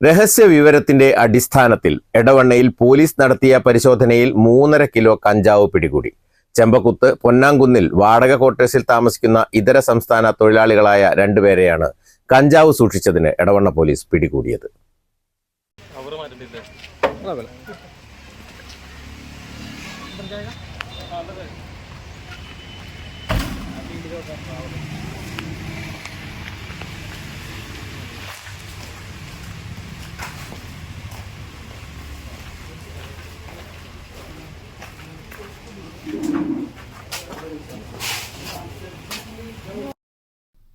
രഹസ്യ വിവരത്തിന്റെ അടിസ്ഥാനത്തിൽ എടവണ്ണയിൽ പോലീസ് നടത്തിയ പരിശോധനയിൽ മൂന്നര കിലോ കഞ്ചാവ് പിടികൂടി. ചെമ്പക്കുത്ത് പൊന്നാങ്കുന്നിൽ വാടക ക്വാർട്ടേഴ്സിൽ താമസിക്കുന്ന ഇതര സംസ്ഥാന തൊഴിലാളികളായ രണ്ടുപേരെയാണ് കഞ്ചാവ് സൂക്ഷിച്ചതിന് എടവണ്ണ പോലീസ് പിടികൂടിയത്.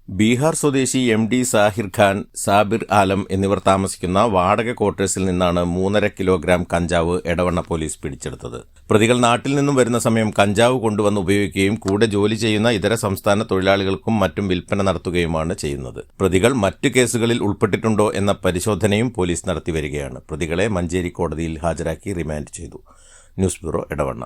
ബീഹാർ സ്വദേശി എം ഡി സാഹിർ ഖാൻ സാബിർ ആലം എന്നിവർ താമസിക്കുന്ന വാടക ക്വാർട്ടേഴ്സിൽ നിന്നാണ് മൂന്നര കിലോഗ്രാം കഞ്ചാവ് എടവണ്ണ പോലീസ് പിടിച്ചെടുത്തത്. പ്രതികൾ നാട്ടിൽ നിന്നും വരുന്ന സമയം കഞ്ചാവ് കൊണ്ടുവന്ന് ഉപയോഗിക്കുകയും കൂടെ ജോലി ചെയ്യുന്ന ഇതര സംസ്ഥാന തൊഴിലാളികൾക്കും മറ്റും വിൽപ്പന നടത്തുകയുമാണ് ചെയ്യുന്നത്. പ്രതികൾ മറ്റു കേസുകളിൽ ഉൾപ്പെട്ടിട്ടുണ്ടോ എന്ന പരിശോധനയും പോലീസ് നടത്തിവരികയാണ് പ്രതികളെ മഞ്ചേരി കോടതിയിൽ ഹാജരാക്കി റിമാൻഡ് ചെയ്തു. News bureau Edavanna.